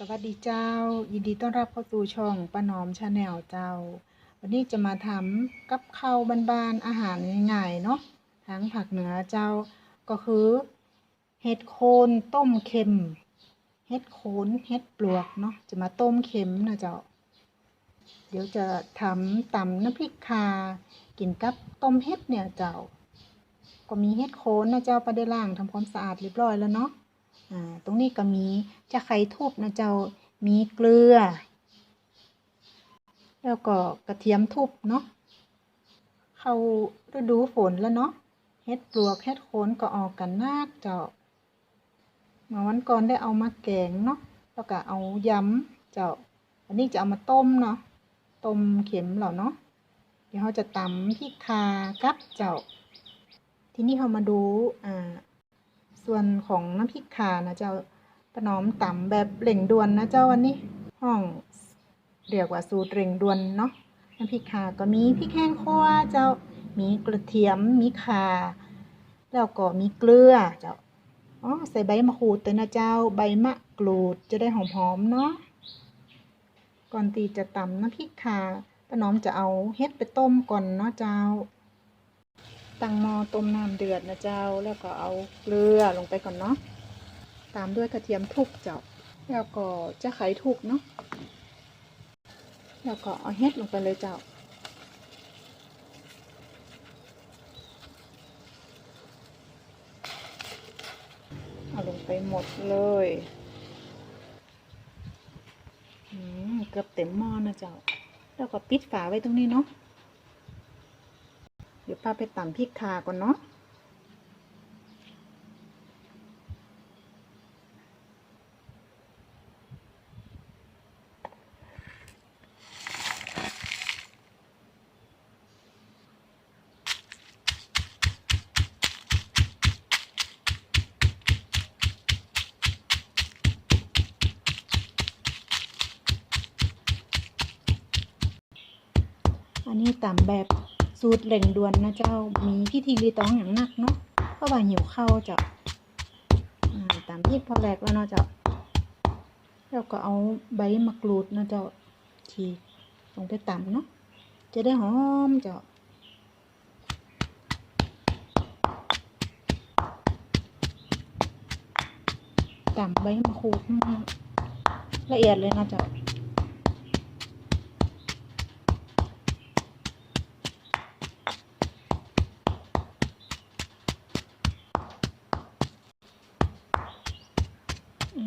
สวัสดีเจ้า ยินดีต้อนรับเข้าสู่ช่องป้านอมชาแนลเจ้า วันนี้จะมาทำกับข้าวบ้านๆอาหารง่ายๆเนาะทั้งผักเหนือเจ้าก็คือ เห็ดโคนต้มเค็ม เห็ดโคนเห็ดปลวกเนาะจะมาต้มเค็มนะเจ้า เดี๋ยวจะทำตำน้ำพริกคา กินกับต้มเห็ดเนี่ยเจ้า ก็มีเห็ดโคนนะเจ้าไปได้ล้างทำความสะอาดเรียบร้อยแล้วเนาะ ตรงนี้ก็มีจะไข่ทุบนะเจ้ามีเกลือ แล้วก็กระเทียมทุบเนาะเข้าฤดูฝนแล้วเนาะเฮ็ดปลวกเฮ็ดโคนก็ออกกันนากเจ้าเมื่อวันก่อนได้เอามาแกงเนาะแล้วก็เอายำเจ้าอันนี้จะเอามาต้มเนาะต้มเข็มเหล่าเนาะเดี๋ยวเราจะตำพริกคากับเจ้า ทีนี้เรามาดูอ่า ส่วนของน้ำพริกขานะเจ้าประนอมต่ำแบบเร่งด่วนนะเจ้าวันนี้ห้องเรียกว่าสูตรเร่งด่วนเนาะน้ำพริกขาก็มีพริกแห้งคั่วเจ้ามีกระเทียมมีข่าแล้วก็มีเกลือเจ้าอ๋อใส่ใบมะกรูดแต่นะเจ้าใบมะกรูดจะได้หอมๆเนาะก่อนตีจะตำน้ำพริกขาป้าน้อมจะเอาเฮ็ดไปต้มก่อนเนาะเจ้า ตั้งหม้อต้มน้ำเดือดนะเจ้า แล้วก็เอาเกลือลงไปก่อนเนาะ ตามด้วยกระเทียมทุบเจ้า แล้วก็จะไขทุบเนาะ แล้วก็เอาเฮ็ดลงไปเลยเจ้า เอาลงไปหมดเลยอืมเกือบเต็มหม้อนะเจ้า แล้วก็ปิดฝาไว้ตรงนี้เนาะ ดี๋ยวป้าไปตำพริกคาก่อนเนาะอันนี้ตำแบบ สูตรเร่งด่วนนะเจ้า มีพิธีรีตองอย่างหนักเนาะ เพราะว่าหิวข้าวเจ้าอ่าตำพริกพอแรกแล้วเนาะเจ้าแล้วก็เอาใบมะกรูดนะเจ้าฉีลงไปตำเนาะ จะได้หอมเจ้าตำใบมะกรูดละเอียดเลยนะเจ้า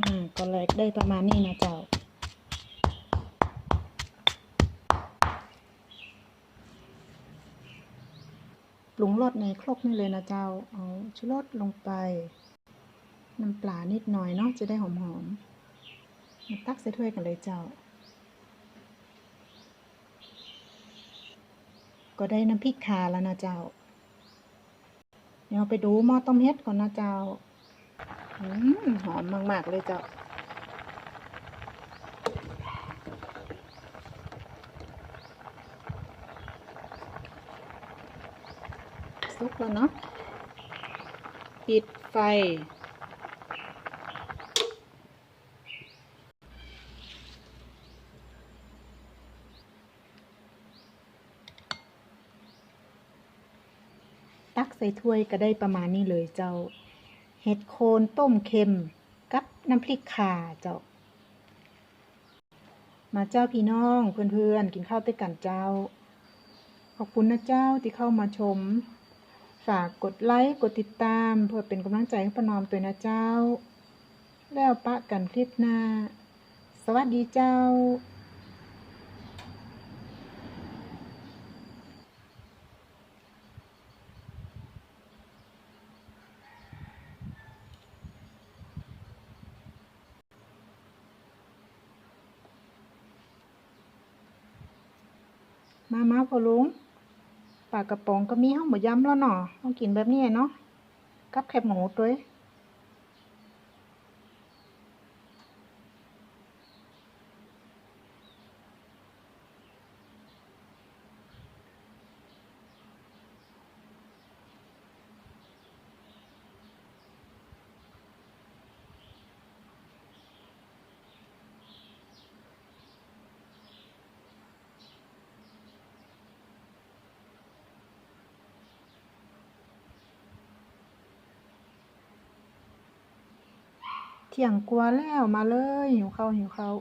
อืมก็เลยได้ประมาณนี้นะเจ้า ปรุงรสในครกนี่เลยนะเจ้า เอาชูรสลงไป น้ำปลานิดหน่อยเนาะจะได้หอมๆมาตักใส่ถ้วยกันเลยเจ้า ก็ได้น้ำพริกคาแล้วนะเจ้าเดี๋ยวไปดูหม้อต้มเฮ็ดก่อนนะเจ้า หอมมาก ๆ เลยเจ้าสุกแล้วเนาะปิดไฟ ตักใส่ถ้วยก็ได้ประมาณนี้เลยเจ้า เห็ดโคนต้มเค็มกับน้ำพริกข่าเจ้า มาเจ้าพี่น้องเพื่อนๆ กินข้าวด้วยกันเจ้า ขอบคุณนะเจ้าที่เข้ามาชม ฝากกดไลค์กดติดตามเพื่อเป็นกำลังใจให้ประนอมตัวนะเจ้า แล้วปะกันคลิปหน้า สวัสดีเจ้า มามาพอลุงปลากระป๋องก็มีห้องบะยำแล้วเนาะต้องกินแบบนี้เนาะกับแคบหมูด้วย เที่ยงกว่าแล้วมาเลยหิวข้าวหิวข้าว